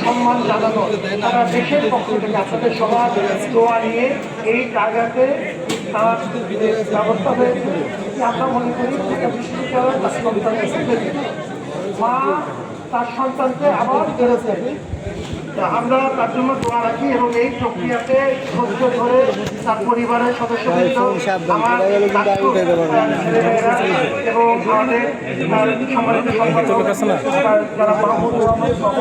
সম্মান জানানো তারা দেশের পক্ষ থেকে আপনাদের সবার দোয়া নিয়ে এই জায়গাতে তার ব্যবস্থা হয়েছে আমরা মনে করি ঢাকা বিশ্ববিদ্যালয় তার মা তার সন্তানকে আবার ফেরত দেবে তা আমরা তার জন্য দোয়া রাখি এবং এই প্রক্রিয়াতে ধৈর্য ধরে তার পরিবারের সদস্যবৃন্দ আমার এবং আমাদের সম্মানিত সম্পাদক, তার যারা মাহমুদ রহমান সহ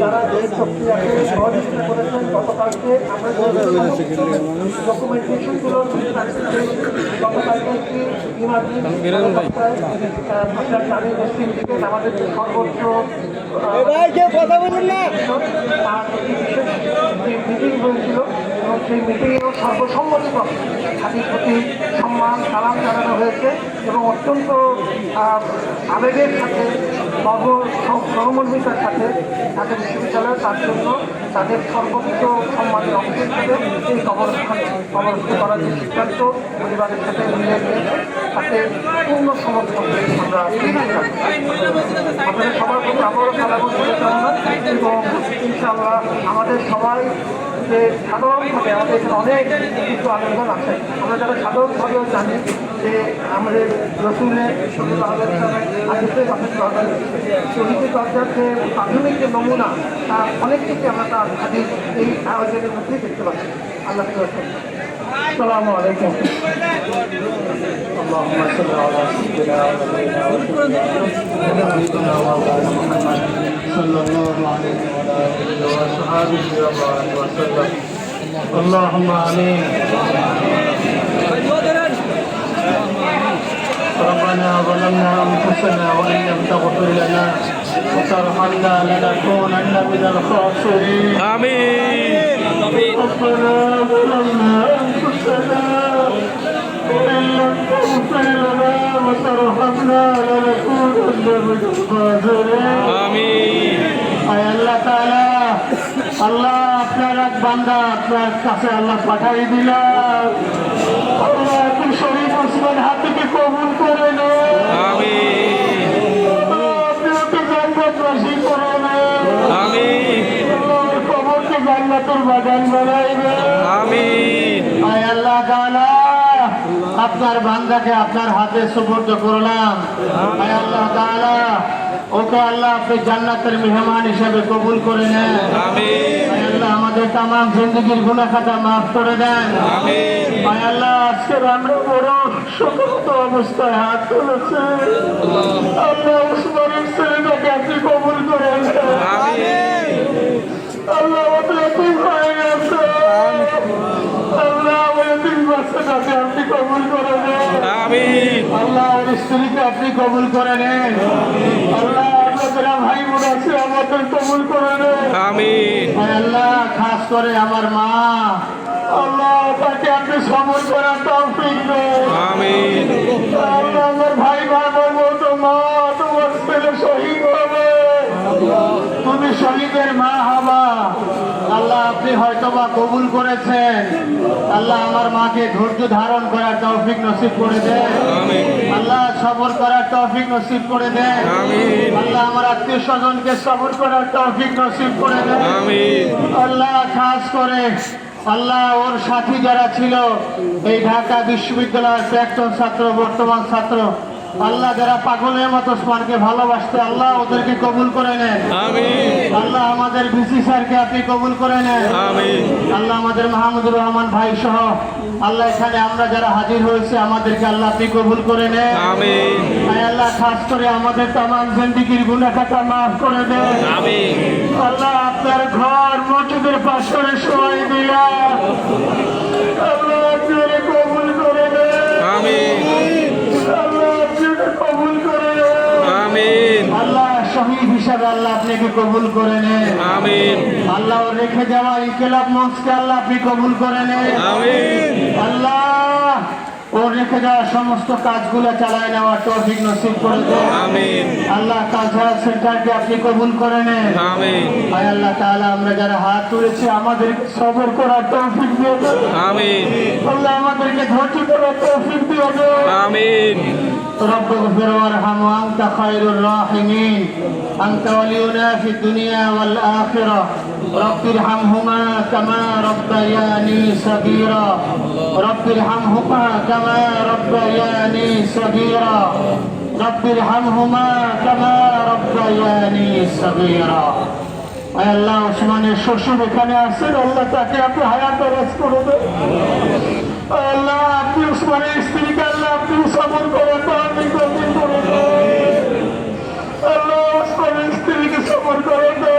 যারা এই প্রক্রিয়াকে সহযোগিতা করেছেন গতকালকে আমরা ডকুমেন্টেশনগুলো গতকালকে একটি ইমার্জেন্সি আমাদের যে সর্বোচ্চ কথা বলুন না। বিশেষ মিটিং হয়েছিল এবং সেই মিটিংয়েও সর্বসম্মতিক্রমে হাতির প্রতি সম্মান, সালাম জানানো হয়েছে এবং অত্যন্ত আবেগের সাথে সর্ব সহমর্মিতার সাথে ঢাকা বিশ্ববিদ্যালয় তার জন্য তাদের সর্বোচ্চ সম্মানের অংশ হিসেবে এই কবরস্থান কবরস্থ করার যে সিদ্ধান্ত পরিবারের সাথে মিলে নিয়েছে তাতে পূর্ণ সমর্থন আমরা। আপনাদের সবার প্রতি আবারও সালাম এবং ইনশাআল্লাহ আমাদের সবাই যে সাধারণভাবে আমাদের এখানে অনেক কিছু আলোচন আছে। আমরা যারা সাধারণভাবেও জানি যে আমাদের রসুনে শহীদ দরজার যে প্রাথমিক যে নমুনা, তা অনেক কিছু আমরা তার হাজির এই আয়োজনের মধ্যেই দেখতে পাচ্ছি। আল্লাহ আসসালামু আলাইকুম। اللهم صل على سيدنا ونبينا وسيدنا سيدنا محمد صلى الله عليه وعلى آله وصحبه وسلم. اللهم آمين. ربنا ظلمنا أنفسنا وإن لم تغفر لنا وترحمنا لنكونن من الخاسرين. آمين. ربنا ظلمنا আল্লাহ তাআলা আল্লাহ আপনার এক বান্দা আপনার কাছে আল্লাহ পাঠাই দিলাম আল্লাহ শরীফ ওসমান থেকে কবুল করে নেন। আমিন আপনার বান্দাকে আপনার হাতে সুপর্দ করলাম। আল্লাহ তাআলা ওকে আল্লাহ আপনি জান্নাতের মেহমান হিসেবে কবুল করে নেন। আল্লাহ আমাদের তাম জিন্দগির গুণা খাতা মাফ করে দেন। আল্লাহ আজকের আমরা বড় শোকত অবস্থায় হাত তুলেছে। আল্লাহ উসমানের ছেলেটাকে আপনি কবুল করে নেন। আমিন। আল্লাহ আমাদের এতই হয়ে গেছে আল্লাহ আমাদের তিন বাচ্চাটাকে আপনি কবুল করে নেন। আমিন। আল্লাহ ওর স্ত্রীকে আপনি কবুল করে নেন। আল্লাহ আপনাদের ভাই বোন আছে আমাদের কবুল করে নেন। আমিন। আল্লাহ খাস করে আমার মা। আল্লাহ তাকে আপনি সমর করার তৌফিক দেন। আমিন। আল্লাহ আমার ভাই আল্লাহ আপনি হয়তো বা কবুল করেছেন। আল্লাহ আমার মাকে ধৈর্য ধারণ করার তৌফিক নসিব করে দেন। আল্লাহ সবর করার তৌফিক নসিব করে দেন। আল্লাহ আমার আত্মীয় স্বজনকে সবর করার তৌফিক নসিব করে দেন। আল্লাহ খাস করে আল্লাহ ওর সাথী যারা ছিল এই ঢাকা বিশ্ববিদ্যালয়ের প্রাক্তন ছাত্র বর্তমান ছাত্র আল্লাহ যারা পাগলের মতো ওসমানকে ভালোবাসতে আল্লাহ ওদেরকে কবুল করে নেন। আল্লাহ আমাদের বিসি স্যারকে আপনি কবুল করে নেন। আল্লাহ আমাদের মাহমুদুর রহমান ভাই সহ আল্লাহ এখানে আমরা যারা হাজির হয়েছে আমাদেরকে আল্লাহ আপনি কবুল করে নেন। আল্লাহ খাস করে আমাদের তামাম জিন্দিগির গুণাখাতা মাফ করে দেন। আল্লাহ আপনার ঘর মসজিদের পাশে হিসাবে আল্লাহ আপনাকে কবুল করে নেন। আমিন। আল্লাহ রেখে যাওয়া ইনকেলাব মঞ্চকে আল্লাহ আপনি কবুল করে নেন। আমিন। আল্লাহ ও রেখে যাওয়া সমস্ত কাজগুলো চালায় নেওয়ার তৌফিক নসিব করে দেন আমিন আল্লাহ কাজহার সেন্টারকে আপনি কবুল করে নেন আমিন আয় আল্লাহ তাআলা আমরা যারা হাত তুলেছি আমাদের সবর করার তৌফিক দিয়ে দেন আমিন আল্লাহ আমাদেরকে ধৈর্য করার তৌফিক দিয়ে দেন আমিন رب اغفر وارحم وانت خير الراحمين انت ولينا في الدنيا والاخره رب ارحمهما كما ربياني صغيرا رب ارحمهما كما ربياني صغيرا رب ارحمهما كما ربياني صغيرا আয় আল্লাহ ওসমানের শ্বশুর এখানে আসেন আল্লাহ তাকে আপনি হায়াত রাজ করে দেন আয় আল্লাহ আপনি ওসমানের স্ত্রীকে আল্লাহ আপনি সবর করে আপনি গতি করে দেন। আল্লাহ ওসমানের স্ত্রীকে সবর করে আপনি গতি করে দেন।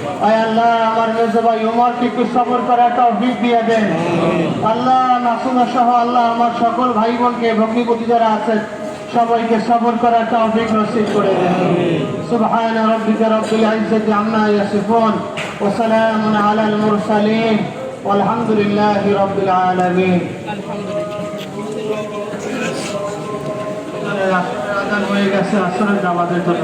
আল্লাহ, আমার রেজাবাই ওমরকে একটু সফর করার তৌফিক দিয়ে দেন। আল্লাহ, নাসুমা সহ আল্লাহ, আমার সকল ভাই বোনকে ভগ্নিপতি যারা আছে সবাইকে সফর করার তৌফিক নসিব করে দেন। সুবহান রাব্বিকা রব্বিল ইজ্জাতি আম্মা ইয়াসিফুন, ওয়া সালামুন আলাল মুরসালিন আলহামদুলিল্লাহি আলামিন। আলহামদুলিল্লাহ হয়ে গেছে, আসরের জামাতের জন্য